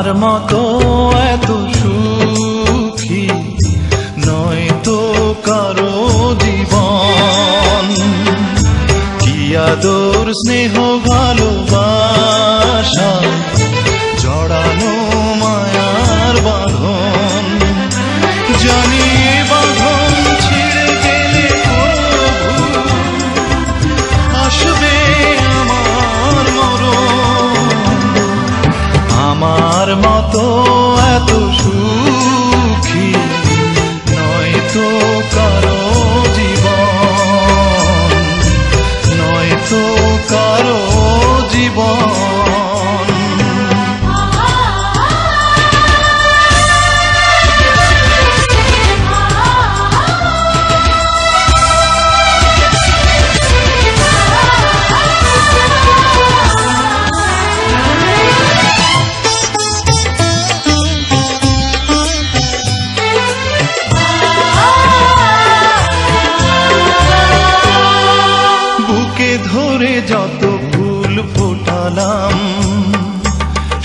আমার মতো এত সুখী নয় তো কারও জীবন। কি আদর, স্নেহ, ভালোবাসা জড়ানো মায়ার বাঁধন। জানি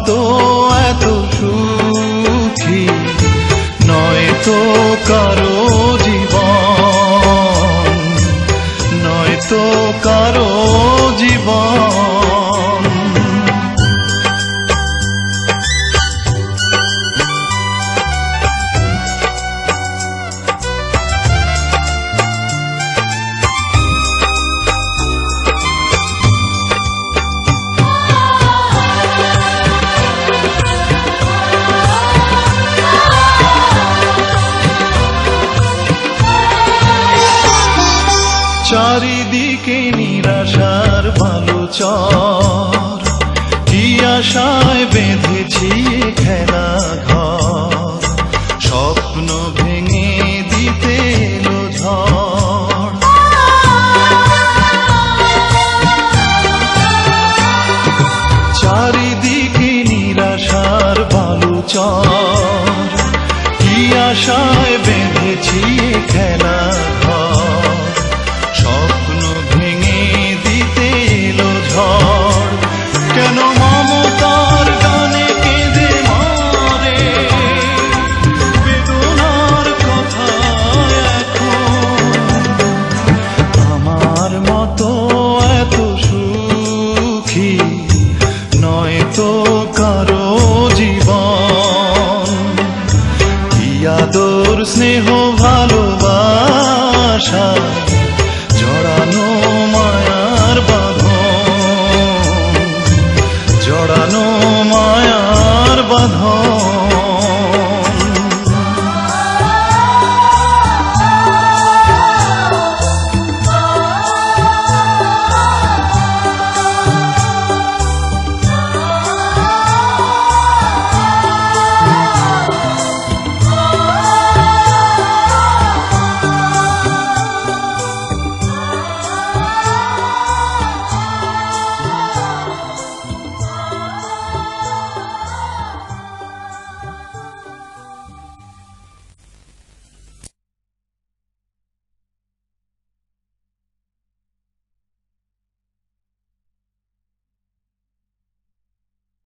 মতো এত সুখী নয় তো কারও জীবন নয় তো কারও জীবন। নিরাশার ভালো চর কি আশায় বেঁধেছি খেলা ঘর স্বপ্ন ভেঙে দিতে এলো স্নেহ ভালোবাসা জড়ানো মায়ার বাঁধন জড়ানো মা